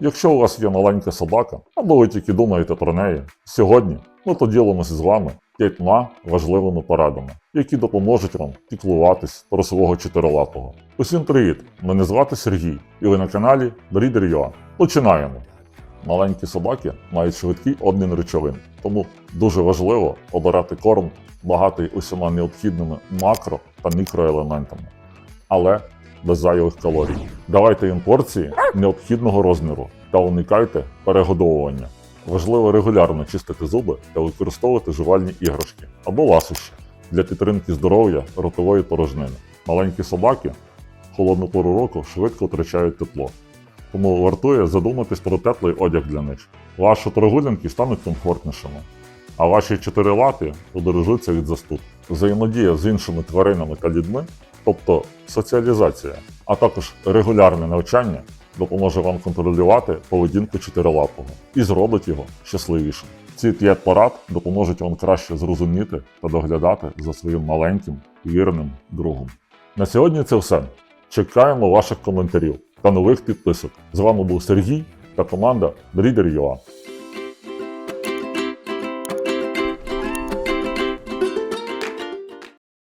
Якщо у вас є маленька собака, або ви тільки думаєте про неї, сьогодні ми поділимося з вами п'ятьма важливими порадами, які допоможуть вам піклуватись про свого чотирилапого. Усім привіт! Мене звати Сергій, і ви на каналі Breeder.ua. Починаємо! Маленькі собаки мають швидкий обмін речовин, тому дуже важливо обирати корм, багатий усіма необхідними макро та мікроелементами, але без зайвих калорій. Давайте їм порції необхідного розміру та уникайте перегодовування. Важливо регулярно чистити зуби та використовувати жувальні іграшки або ласощі для підтримки здоров'я ротової порожнини. Маленькі собаки холодну пору року швидко втрачають тепло, тому вартує задуматись про теплий одяг для них. Ваші прогулянки стануть комфортнішими, а ваші чотирилапі подорожуться від застуд. Взаємодія з іншими тваринами та людьми, тобто соціалізація, а також регулярне навчання допоможе вам контролювати поведінку чотирилапого і зробить його щасливішим. Ці п'ять порад допоможуть вам краще зрозуміти та доглядати за своїм маленьким вірним другом. На сьогодні це все. Чекаємо ваших коментарів та нових підписок. З вами був Сергій та команда Breeder.ua.